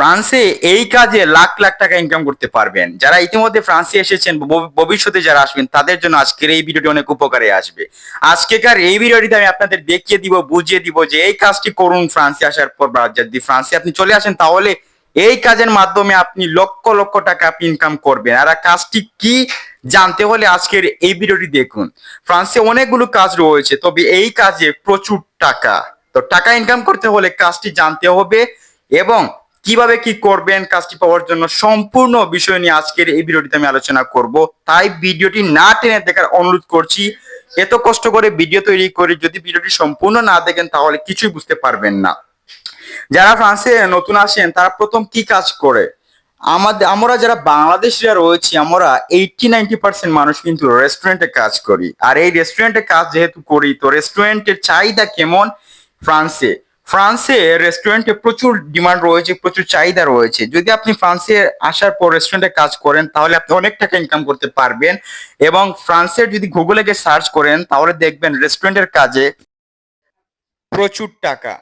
ফ্রান্সে এই কাজে লাখ লাখ টাকা ইনকাম করতে পারবেন। যারা ইতিমধ্যে ফ্রান্সে এসেছেন ভবিষ্যতে যারা আসবেন, তাদের জন্য আজকের এই ভিডিওটি অনেক উপকারে আসবে। আজকেকার এই ভিডিওটিতে আমি আপনাদের দেখিয়ে দিব, বুঝিয়ে দিব যে এই কাজটি করুন ফ্রান্সে আসার পর বা যদি ফ্রান্সে আপনি চলে আসেন, তাহলে এই কাজের মাধ্যমে আপনি লক্ষ লক্ষ টাকা আপনি ইনকাম করবেন। আর কাজটি কি জানতে হলে আজকের এই ভিডিওটি দেখুন। ফ্রান্সে অনেকগুলো কাজ রয়েছে, তবে এই কাজে প্রচুর টাকা। তো টাকা ইনকাম করতে হলে কাজটি জানতে হবে এবং কীভাবে কি করবেন কাজটি পাওয়ার জন্য সম্পূর্ণ বিষয় নিয়ে আজকের এই ভিডিওটিতে আমি আলোচনা করব। তাই ভিডিওটি না টেনে দেখার অনুরোধ করছি, এত কষ্ট করে ভিডিও তৈরি করে যদি ভিডিওটি সম্পূর্ণ না দেখেন তাহলে কিছুই বুঝতে পারবেন না। যারা ফ্রান্সে নতুন আসেন, তারা প্রথম কি কাজ করে? আমাদের, আমরা যারা বাংলাদেশিরা রয়েছি, আমরা এইটি নাইনটি পার্সেন্ট মানুষ কিন্তু রেস্টুরেন্টে কাজ করি। আর এই রেস্টুরেন্টে কাজ যেহেতু করি, তো রেস্টুরেন্টের চাহিদা কেমন? ফ্রান্সে। ফ্রান্সে রেস্টুরেন্টে প্রচুর ডিমান্ড রয়েছে, প্রচুর চাহিদা রয়েছে। যদি আপনি ফ্রান্সে আসার পর রেস্টুরেন্টে কাজ করেন, তাহলে আপনি অনেক টাকা ইনকাম করতে পারবেন। এবং ফ্রান্সের যদি গুগলে গিয়ে সার্চ করেন, তাহলে দেখবেন রেস্টুরেন্টের কাজে প্রচুর টাকা।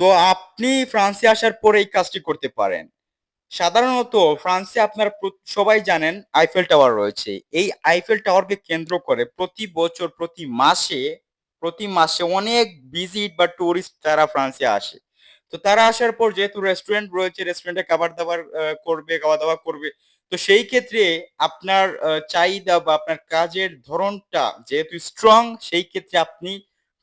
তো আপনি ফ্রান্সে আসার পরে এই কাজটি করতে পারেন। সাধারণত ফ্রান্সে আপনার সবাই জানেন আইফেল টাওয়ার রয়েছে। এই আইফেল টাওয়ারকে কেন্দ্র করে প্রতি বছর, প্রতি মাসে প্রতি মাসে অনেক ভিজিট বা টুরিস্ট তারা ফ্রান্সে আসে। তো তারা আসার পর যেহেতু রেস্টুরেন্ট রয়েছে রেস্টুরেন্টে খাবার দাবার করবে খাওয়া দাওয়া করবে, তো সেই ক্ষেত্রে আপনার চাহিদা বা আপনার কাজের ধরনটা যেহেতু স্ট্রং সেই ক্ষেত্রে আপনি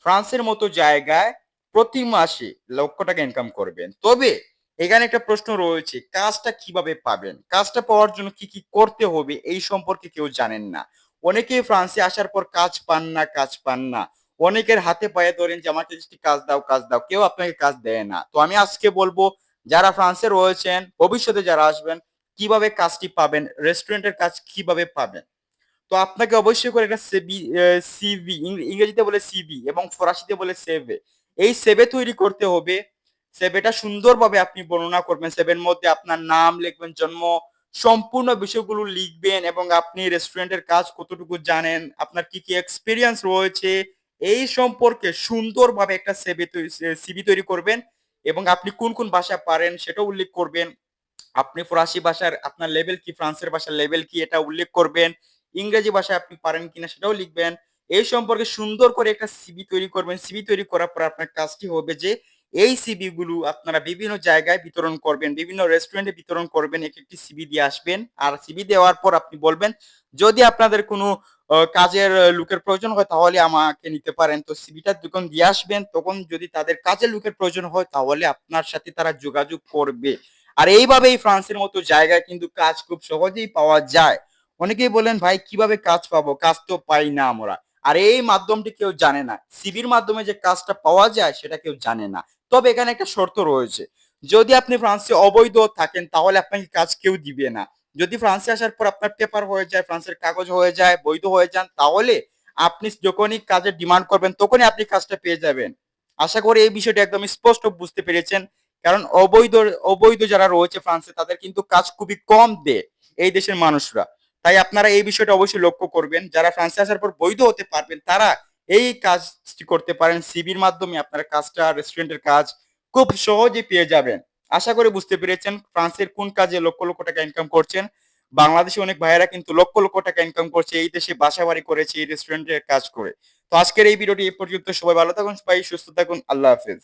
ফ্রান্সের মতো জায়গায় প্রতি মাসে লক্ষ টাকা ইনকাম করবেন। তবে এখানে একটা প্রশ্ন রয়েছে, কাজটা কীভাবে পাবেন? কাজটা পাওয়ার জন্য কি কি করতে হবে? এই সম্পর্কে কেউ জানেন না। অনেকেই ফ্রান্সে আসার পর কাজ পান না, কাজ পান না। অনেকের হাতে পায়ে ধরেন যে, আমাকে কাজ দাও কাজ দাও। কেউ আপনাকে কাজ দেয় না। তো আমি আজকে বলব, যারা ফ্রান্সে রয়েছেন, ভবিষ্যতে যারা আসবেন, কীভাবে কাজটি পাবেন, রেস্টুরেন্টের কাজ কীভাবে পাবেন? তো আপনাকে অবশ্যই করে একটা সিবি সিভি ইংরেজিতে বলে সিবি এবং ফরাসিতে বলে সেভে এই সেভে তৈরি করতে হবে। সেভেটা সুন্দরভাবে আপনি বর্ণনা করবেন। সেভের মধ্যে আপনার নাম লিখবেন, জন্ম, সম্পূর্ণ বিষয়গুলো লিখবেন এবং আপনি রেস্টুরেন্টের কাজ কতটুকু জানেন, আপনার কি কি এক্সপিরিয়েন্স রয়েছে এই সম্পর্কে সুন্দরভাবে একটা সিবি তৈরি করবেন এবং আপনি কোন কোন ভাষা পারেন সেটা উল্লেখ করবেন। আপনি ফরাসি ভাষার আপনার লেভেল কি, ফ্রান্সের ভাষার লেভেল কি, এটা উল্লেখ করবেন। ইংরেজি ভাষায় আপনি পারেন কিনা সেটাও লিখবেন। এই সম্পর্কে সুন্দর করে একটা সিবি তৈরি করবেন। সিবি তৈরি করার পর আপনার কাজটি হবে যে এই সিবি গুলো আপনারা বিভিন্ন জায়গায় বিতরণ করবেন, বিভিন্ন রেস্টুরেন্টে বিতরণ করবেন এক একটি সিবি দিয়ে আসবেন। আর সিবি দেওয়ার পর আপনি বলবেন, যদি আপনাদের কোনো কাজের লোকের প্রয়োজন হয়, তাহলে আমাকে নিতে পারেন। তো সিবিটা যখন দিয়ে আসবেন, তখন যদি তাদের কাজের লোকের প্রয়োজন হয়, তাহলে আপনার সাথে তারা যোগাযোগ করবে। আর এইভাবেই ফ্রান্সের মতো জায়গায় কিন্তু কাজ খুব সহজেই পাওয়া যায়। অনেকেই বলেন, ভাই, কীভাবে কাজ পাবো? কাজ তো পাই না আমরা। আর এই মাধ্যমটি কেউ জানে না। সিবির মাধ্যমে যে কাজটা পাওয়া যায়, সেটা কেউ জানে না। তবে এখানে একটা শর্ত রয়েছে। যদি আপনি ফ্রান্সে অবৈধ থাকেন, তাহলে আপনাকে কাজ কেউ দিবে না। যদি ফ্রান্সে আসার পর আপনার পেপার হয়ে যায়, ফ্রান্সের কাগজ হয়ে যায়, বৈধ হয়ে যান, তাহলে আপনি যখনই কাজের ডিমান্ড করবেন, তখনই আপনি কাজটা পেয়ে যাবেন। আশা করি এই বিষয়টা একদম স্পষ্ট বুঝতে পেরেছেন। কারণ অবৈধ অবৈধ যারা রয়েছে ফ্রান্সে, তাদের কিন্তু কাজ খুবই কম দেয় এই দেশের মানুষরা। তাই আপনারা এই বিষয়টা অবশ্যই লক্ষ্য করবেন। যারা ফ্রান্সে আসার পর বৈধ হতে পারবেন, তারা এই কাজটি করতে পারেন। সিবির মাধ্যমে আপনারা কাজটা রেস্টুরেন্টের কাজ খুব সহজে পেয়ে যাবেন। আশা করি বুঝতে পেরেছেন, ফ্রান্সের কোন কাজে লক্ষ লক্ষ টাকা ইনকাম করছেন। বাংলাদেশে অনেক ভাইয়েরা কিন্তু লক্ষ লক্ষ টাকা ইনকাম করছে, এই দেশে বাসা বাড়ি করেছে, এই রেস্টুরেন্টের কাজ করে। তো আজকের এই ভিডিওটি এই পর্যন্ত। সবাই ভালো থাকুন, সবাই সুস্থ থাকুন। আল্লাহ হাফেজ।